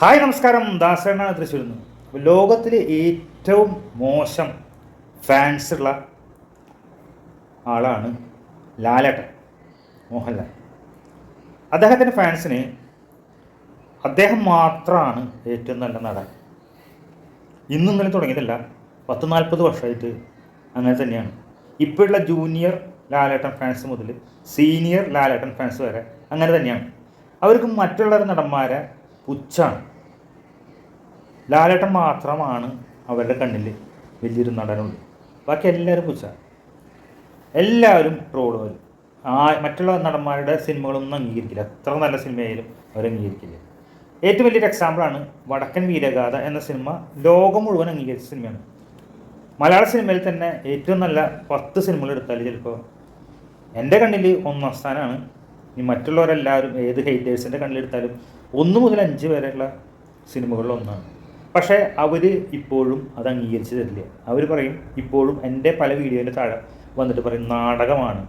Hi നമസ്കാരം. ദാസേണ തൃശ്ശൂരുന്നു ലോകത്തിലെ ഏറ്റവും മോശം ഫാൻസ് ഉള്ള ആളാണ് ലാലേട്ടൻ മോഹൻലാൽ. അദ്ദേഹത്തിന്റെ ഫാൻസിന് അദ്ദേഹം മാത്രമാണ് ഏറ്റവും നല്ല നടൻ. ഇന്നും ഇന്നലെ തുടങ്ങിയതല്ല പത്ത് നാൽപ്പത് വർഷമായിട്ട് അങ്ങനെ തന്നെയാണ്. ഇപ്പോഴുള്ള ജൂനിയർ ലാലേട്ടൻ ഫാൻസ് മുതൽ സീനിയർ ലാലേട്ടൻ ഫാൻസ് വരെ അങ്ങനെ തന്നെയാണ്. അവർക്ക് മറ്റുള്ള നടന്മാരെ പുച്ഛാണ്. ലാലേട്ടൻ മാത്രമാണ് അവരുടെ കണ്ണിൽ വലിയൊരു നടനുള്ളൂ. ബാക്കി എല്ലാവരും പുച്ഛാണ്. എല്ലാവരും ട്രോൾ വരും. ആ മറ്റുള്ള നടന്മാരുടെ സിനിമകളൊന്നും അംഗീകരിക്കില്ല. എത്ര നല്ല സിനിമയായാലും അവർ അംഗീകരിക്കില്ല. ഏറ്റവും വലിയൊരു എക്സാമ്പിളാണ് വടക്കൻ വീരഗാഥ എന്ന സിനിമ ലോകം മുഴുവൻ അംഗീകരിച്ച സിനിമയാണ്. മലയാള സിനിമയിൽ തന്നെ ഏറ്റവും നല്ല പത്ത് സിനിമകൾ എടുത്താൽ ചിലപ്പോൾ എന്റെ കണ്ണിൽ ഒന്നാം സ്ഥാനമാണ് ഈ മറ്റുള്ളവരെല്ലാവരും ഏത് ഹെയ്റ്റേഴ്സിന്റെ കണ്ണിലെടുത്താലും ഒന്ന് മുതൽ അഞ്ച് വരെയുള്ള സിനിമകളിലൊന്നാണ് പക്ഷേ അവർ ഇപ്പോഴും അത് അംഗീകരിച്ച് തരില്ല. അവർ പറയും ഇപ്പോഴും എന്റെ പല വീഡിയോന്റെ താഴെ വന്നിട്ട് പറയും നാടകമാണ്.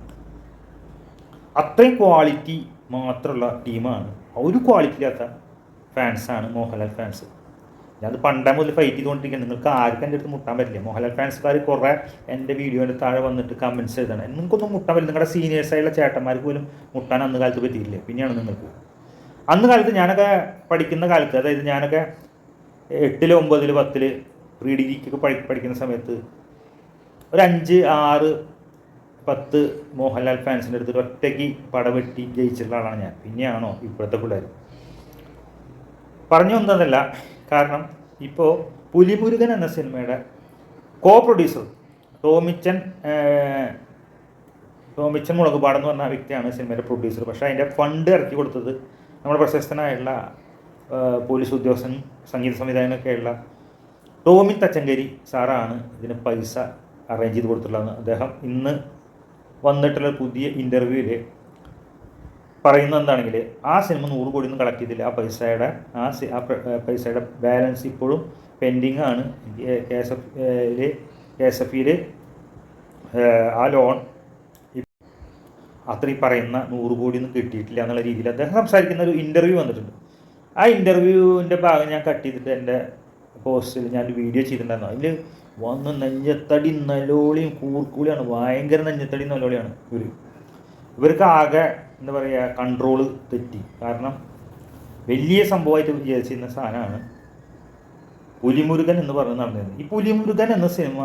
അത്രയും ക്വാളിറ്റി മാത്രമുള്ള ടീമാണ്. ഒരു ക്വാളിറ്റി ഇല്ലാത്ത ഫാൻസാണ് മോഹൻലാൽ ഫാൻസ് ഞാനത് പണ്ടേ മുതൽ ഫൈറ്റ് ചെയ്തുകൊണ്ടിരിക്കുക നിങ്ങൾക്ക് ആർക്കും എന്റെ അടുത്ത് മുട്ടാൻ പറ്റില്ല. മോഹൻലാൽ ഫാൻസുകാർ കുറേ എന്റെ വീഡിയോന്റെ താഴെ വന്നിട്ട് കമൻസ് എഴുതണം നിങ്ങൾക്കൊന്നും മുട്ടാൻ പറ്റില്ല. നിങ്ങളുടെ സീനിയേഴ്സായുള്ള ചേട്ടന്മാർക്ക് പോലും മുട്ടാൻ അന്ന് കാലത്ത് പറ്റിയില്ല പിന്നെയാണ് നിങ്ങൾക്ക്. അന്ന് കാലത്ത് ഞാനൊക്കെ പഠിക്കുന്ന കാലത്ത് അതായത് ഞാനൊക്കെ എട്ടിൽ ഒമ്പതിൽ പത്തിൽ പ്രീ ഡിഗ്രിക്കൊക്കെ പഠി പഠിക്കുന്ന സമയത്ത് ഒരു അഞ്ച് ആറ് പത്ത് മോഹൻലാൽ ഫാൻസിന്റെ അടുത്ത് ഒറ്റയ്ക്ക് പടവെട്ടി ജയിച്ചിട്ടുള്ള ആളാണ് ഞാൻ. പിന്നെയാണോ ഇപ്പോഴത്തെ പിള്ളേർ പറഞ്ഞു വന്നതല്ല. കാരണം ഇപ്പോൾ പുലിമുരുകൻ എന്ന സിനിമയുടെ കോ പ്രൊഡ്യൂസർ ടോമിച്ചൻ ടോമിച്ചൻ മുളകുപാടെന്ന് പറഞ്ഞ വ്യക്തിയാണ് സിനിമയുടെ പ്രൊഡ്യൂസർ പക്ഷേ അതിന്റെ ഫണ്ട് ഇറക്കി കൊടുത്തത് നമ്മുടെ പ്രശസ്തനായുള്ള പോലീസ് ഉദ്യോഗസ്ഥൻ സംഗീത സംവിധായകനൊക്കെയുള്ള ടോമിൻ തച്ചങ്കരി സാറാണ് ഇതിന് പൈസ അറേഞ്ച് ചെയ്ത് കൊടുത്തിട്ടുള്ളത് അദ്ദേഹം ഇന്ന് വന്നിട്ടുള്ള പുതിയ ഇന്റർവ്യൂവിൽ പറയുന്നത് എന്താണെങ്കിൽ ആ സിനിമ നൂറ് കോടി ഒന്നും കളക്ട് ചെയ്തില്ല. ആ പൈസയുടെ ആ ആ പൈസയുടെ ബാലൻസ് ഇപ്പോഴും പെൻഡിങ് ആണ്. K S F K S F ആ ലോൺ അത്രയും പറയുന്ന നൂറ് കോടി ഒന്നും കിട്ടിയിട്ടില്ല എന്നുള്ള രീതിയിൽ അദ്ദേഹം സംസാരിക്കുന്ന ഒരു ഇന്റർവ്യൂ വന്നിട്ടുണ്ട്. ആ ഇന്റർവ്യൂവിന്റെ ഭാഗം ഞാൻ കട്ട് ചെയ്തിട്ട് എന്റെ പോസ്റ്റിൽ ഞാൻ വീഡിയോ ചെയ്തിട്ടുണ്ടായിരുന്നു. അതിൽ വന്ന് നെഞ്ഞത്തടി നലോളിയും കൂർക്കൂളിയാണ് ഭയങ്കര നെഞ്ഞത്തടി നലോളിയാണ് ഇവർ ഇവർക്ക് ആകെ എന്താ പറയുക കൺട്രോൾ തെറ്റി. കാരണം വലിയ സംഭവമായിട്ട് വിചാരിച്ചിരുന്ന സാധനമാണ് പുലിമുരുകൻ എന്ന് പറഞ്ഞ് നടന്നിരുന്നത്. ഈ പുലിമുരുകൻ എന്ന സിനിമ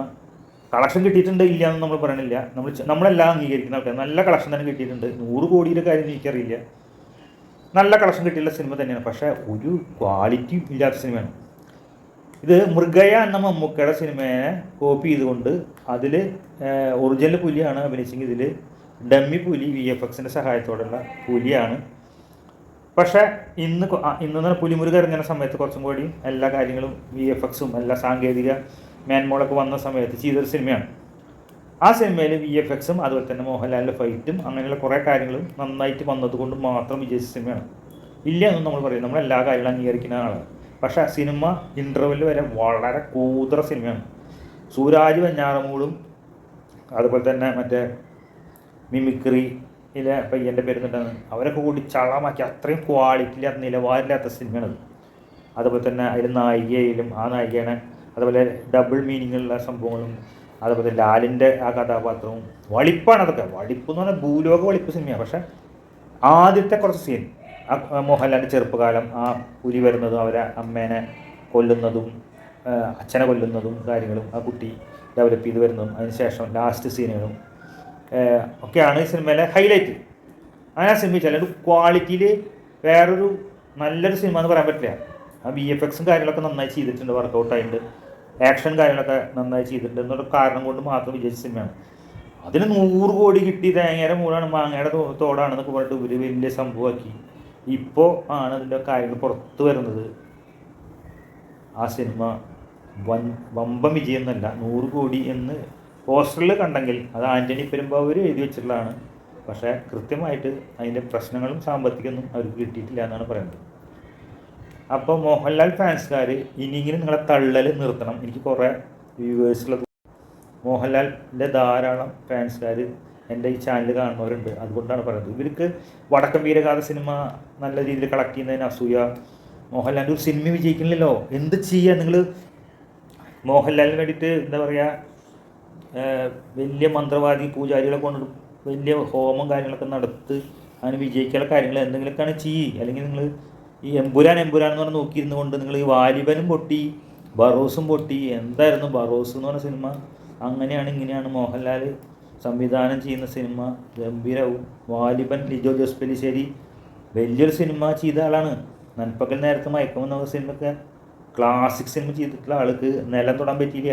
കളക്ഷൻ കിട്ടിയിട്ടുണ്ട് ഇല്ല എന്ന് നമ്മൾ പറയണില്ല. നമ്മൾ നമ്മളെല്ലാം അംഗീകരിക്കുന്ന ആൾക്കാർ നല്ല കളക്ഷൻ തന്നെ കിട്ടിയിട്ടുണ്ട്. നൂറ് കോടിയുടെ കാര്യം എനിക്കറിയില്ല. നല്ല കളക്ഷൻ കിട്ടിയുള്ള സിനിമ തന്നെയാണ്. പക്ഷേ ഒരു ക്വാളിറ്റി ഇല്ലാത്ത സിനിമയാണ്. ഇത് മൃഗയ എന്ന മമ്മൂക്കയുടെ സിനിമയെ കോപ്പി ചെയ്തുകൊണ്ട് അതിൽ ഒറിജിനൽ പുലിയാണ് അഭിനയിച്ചെങ്കിൽ ഇതിൽ ഡമ്മി പുലി വി എഫ് എക്സിന്റെ സഹായത്തോടെയുള്ള പുലിയാണ്. പക്ഷേ ഇന്ന് ഇന്ന് പുലിമുരുക ഇറങ്ങുന്ന സമയത്ത് കുറച്ചും കൂടി എല്ലാ കാര്യങ്ങളും വി എഫ് എക്സും എല്ലാ സാങ്കേതിക മേന്മകളൊക്കെ വന്ന സമയത്ത് ചെയ്തൊരു സിനിമയാണ്. ആ സിനിമയിൽ വി എഫ് എക്സും അതുപോലെ തന്നെ മോഹൻലാലിന്റെ ഫൈറ്റും അങ്ങനെയുള്ള കുറേ കാര്യങ്ങളും നന്നായിട്ട് വന്നതുകൊണ്ട് മാത്രം വിജയിച്ച സിനിമയാണ്. ഇല്ല എന്നും നമ്മൾ പറയും നമ്മൾ എല്ലാ കാര്യങ്ങളും അംഗീകരിക്കുന്ന ആളാണ്. പക്ഷേ സിനിമ ഇന്റർവെൽ വരെ വളരെ കൂതറ സിനിമയാണ്. സൂരാജ് വെഞ്ഞാറമൂടും അതുപോലെ തന്നെ മറ്റേ മിമിക്രി മിമിക്രിയിലെ പയ്യന്റെ പേരുന്നുണ്ടാണ് അവരൊക്കെ കൂടി ചളമാക്കി അത്രയും ക്വാളിറ്റി ഇല്ലാത്ത നിലവാരമില്ലാത്ത സിനിമയാണത്. അതുപോലെ തന്നെ അതിൽ നായികയിലും ആ നായികയാണ് അതുപോലെ ഡബിൾ മീനിങ്ങുള്ള സംഭവങ്ങളും അതുപോലെ ലാലിന്റെ ആ കഥാപാത്രവും. വളിപ്പാണ് അതൊക്കെ. വളിപ്പ് എന്ന് പറഞ്ഞാൽ ഭൂലോക വളിപ്പ് സിനിമയാണ് പക്ഷേ ആദ്യത്തെ കുറച്ച് സീൻ ആ മോഹൻലാലിന്റെ ചെറുപ്പകാലം ആ പുലി വരുന്നതും അവരെ അമ്മേനെ കൊല്ലുന്നതും അച്ഛനെ കൊല്ലുന്നതും കാര്യങ്ങളും ആ കുട്ടി ഡെവലപ്പ് ചെയ്ത് വരുന്നതും അതിനുശേഷം ലാസ്റ്റ് സീനുകളും ഒക്കെയാണ് ഈ സിനിമയിലെ ഹൈലൈറ്റ് അങ്ങനെ ആ സിനിമ വെച്ചാൽ ഒരു ക്വാളിറ്റിയിൽ വേറൊരു നല്ലൊരു സിനിമ എന്ന് പറയാൻ പറ്റില്ല. ആ ബി എഫ് എക്സും കാര്യങ്ങളൊക്കെ നന്നായി ചെയ്തിട്ടുണ്ട് വർക്കൗട്ട് ആയിട്ടുണ്ട്. ആക്ഷൻ കാര്യങ്ങളൊക്കെ നന്നായി ചെയ്തിട്ടുണ്ട് എന്നൊരു കാരണം കൊണ്ട് മാത്രം വിജയിച്ച സിനിമയാണ് അതിന് നൂറ് കോടി കിട്ടി തേങ്ങയുടെ മൂടാണ് മാങ്ങയുടെ തോടാണെന്നൊക്കെ പറഞ്ഞിട്ട് ഇവർ വലിയ സംഭവമാക്കി. ഇപ്പോൾ ആണ് അതിന്റെ കാര്യങ്ങൾ പുറത്തു വരുന്നത്. ആ സിനിമ വൻ വമ്പം വിജയം എന്നല്ല നൂറ് കോടി എന്ന് പോസ്റ്ററിൽ കണ്ടെങ്കിൽ അത് ആന്റണി പെരുമ്പാവൂർ എഴുതി വെച്ചിട്ടുള്ളതാണ്. പക്ഷേ കൃത്യമായിട്ട് അതിന്റെ പ്രശ്നങ്ങളും സാമ്പത്തികമൊന്നും അവർക്ക് കിട്ടിയിട്ടില്ല എന്നാണ് പറയുന്നത്. അപ്പോൾ മോഹൻലാൽ ഫാൻസുകാർ ഇനിയെങ്കിലും നിങ്ങളെ തള്ളൽ നിർത്തണം. എനിക്ക് കുറേ വ്യൂവേഴ്സുള്ളത് മോഹൻലാലിന്റെ ധാരാളം ഫാൻസുകാർ എന്റെ ഈ ചാനൽ കാണുന്നവരുണ്ട്. അതുകൊണ്ടാണ് പറയുന്നത്. ഇവർക്ക് വടക്കൻ വീരഗാഥ സിനിമ നല്ല രീതിയിൽ കളക്ട് ചെയ്യുന്നതിന് അസൂയ. മോഹൻലാലിന്റെ ഒരു സിനിമ വിജയിക്കണില്ലല്ലോ. എന്ത് ചെയ്യുക നിങ്ങൾ മോഹൻലാലിന് വേണ്ടിയിട്ട് എന്താ പറയുക വലിയ മന്ത്രവാദി പൂജാരികളെ കൊണ്ട് വലിയ ഹോമം കാര്യങ്ങളൊക്കെ നടത്ത് അങ്ങനെ വിജയിക്കാനുള്ള കാര്യങ്ങൾ എന്തെങ്കിലുമൊക്കെയാണ് ചെയ്യുക അല്ലെങ്കിൽ നിങ്ങൾ ഈ എമ്പുരാൻ എമ്പുരാൻ എന്ന് പറഞ്ഞ് നോക്കിയിരുന്നു കൊണ്ട് നിങ്ങൾ ഈ വാലിബനും പൊട്ടി ബറോസും പൊട്ടി. എന്തായിരുന്നു ബറോസ് എന്ന് പറഞ്ഞ സിനിമ? അങ്ങനെയാണ് ഇങ്ങനെയാണ് മോഹൻലാൽ സംവിധാനം ചെയ്യുന്ന സിനിമ. ഗംഭീരവും. വാലിബൻ ലിജോ ജോസ് വലിയൊരു സിനിമ ചെയ്ത ആളാണ്. നൻപകൽ നേരത്തെ മയക്കമെന്ന സിനിമയൊക്കെ ക്ലാസിക് സിനിമ ചെയ്തിട്ടുള്ള ആൾക്ക് നിലം തൊടാൻ പറ്റിയില്ല.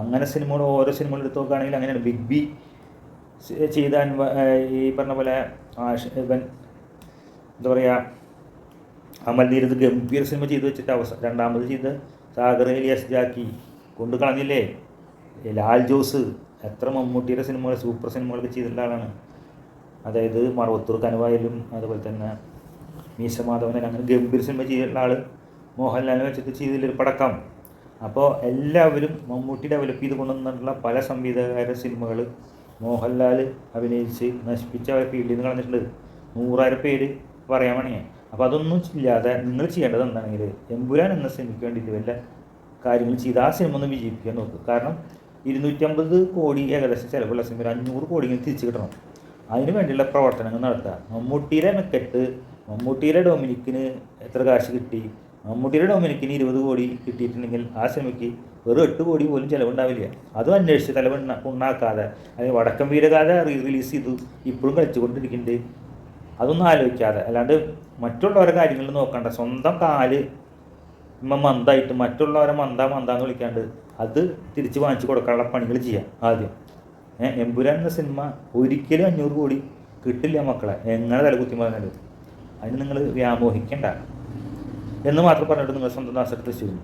അങ്ങനെ സിനിമകൾ ഓരോ സിനിമകൾ എടുത്ത് നോക്കുകയാണെങ്കിൽ അങ്ങനെയാണ്. ബിഗ് ബി ചെയ്ത ഈ പറഞ്ഞ പോലെ ആഷ് ഇവൻ എന്താ പറയുക അമൽ നീരത് ഗംഭീര സിനിമ ചെയ്തു വെച്ചിട്ട് അവസ രണ്ടാമത് ചെയ്ത് സാഗർ എലിയാസ് ജാക്കി. കൊണ്ട് കളഞ്ഞില്ലേ? ലാൽ ജോസ് എത്ര മമ്മൂട്ടിയുടെ സിനിമകൾ സൂപ്പർ സിനിമകളൊക്കെ ചെയ്തിട്ടുള്ള ആളാണ്. അതായത് മറവത്തൂർ കനുവായാലും അതുപോലെ തന്നെ മീശമാധവനെ അങ്ങനെ ഗംഭീര സിനിമ ചെയ്തിട്ടുള്ള ആൾ മോഹൻലാലിനെ വെച്ചിട്ട് ചെയ്തില്ലൊരു പടക്കം. അപ്പോൾ എല്ലാവരും മമ്മൂട്ടി ഡെവലപ്പ് ചെയ്ത് കൊണ്ടുവന്നിട്ടുള്ള പല സംവിധായകരുടെ സിനിമകൾ മോഹൻലാൽ അഭിനയിച്ച് നശിപ്പിച്ച അവരെ ഫീൽഡിൽ നിന്ന് കളഞ്ഞിട്ടുണ്ട്. നൂറായിരം പേര് പറയാൻ വേണമെങ്കിൽ അപ്പോൾ അതൊന്നും ഇല്ലാതെ നിങ്ങൾ ചെയ്യേണ്ടത് എന്താണെങ്കിൽ എമ്പുരാൻ എന്ന സിനിമയ്ക്ക് വേണ്ടിയിട്ട് വല്ല കാര്യങ്ങൾ ചെയ്ത് ആ സിനിമ ഒന്ന് വിജയിപ്പിക്കാൻ നോക്കുക കാരണം ഇരുന്നൂറ്റമ്പത് കോടി ഏകദേശം ചിലവുള്ള സിനിമ അഞ്ഞൂറ് കോടിയെങ്കിലും തിരിച്ചു കിട്ടണം. അതിന് വേണ്ടിയുള്ള പ്രവർത്തനങ്ങൾ നടത്തുക മമ്മൂട്ടിയുടെ മെക്കെട്ട് മമ്മൂട്ടിയുടെ ഡൊമിനിക്കിന് എത്ര കാശ് കിട്ടി? മമ്മൂട്ടിയുടെ ഡൊമിനിക്കിന് ഇരുപത് കോടി കിട്ടിയിട്ടുണ്ടെങ്കിൽ ആ സിനിമയ്ക്ക് വെറും എട്ട് കോടി പോലും ചിലവുണ്ടാവില്ല. അതും അന്വേഷിച്ച് തലവണ്ണ ഉണ്ടാക്കാതെ അല്ലെങ്കിൽ വടക്കം വീരകാതെ റീ റിലീസ് ചെയ്തു. ഇപ്പോഴും കളിച്ചുകൊണ്ടിരിക്കുന്നുണ്ട്. അതൊന്നും ആലോചിക്കാതെ. അല്ലാണ്ട് മറ്റുള്ളവരെ കാര്യങ്ങൾ നോക്കണ്ട. സ്വന്തം കാൽ ഇമ്മ മന്ദായിട്ട് മറ്റുള്ളവരെ മന്ദ മന്ദാന്ന് വിളിക്കാണ്ട് അത് തിരിച്ച് വാങ്ങിച്ചു കൊടുക്കാനുള്ള പണികൾ ചെയ്യാം ആദ്യം. എമ്പുരാൻ എന്ന സിനിമ ഒരിക്കലും അഞ്ഞൂറ് കോടി കിട്ടില്ല മക്കളെ. എങ്ങനെ തലകുത്തി പറഞ്ഞാലും അതിന് നിങ്ങൾ വ്യാമോഹിക്കണ്ട. എന്ന് മാത്രം പറഞ്ഞിട്ട് നിങ്ങൾ സ്വന്തം നാശത്ത് ചെയ്യുന്നു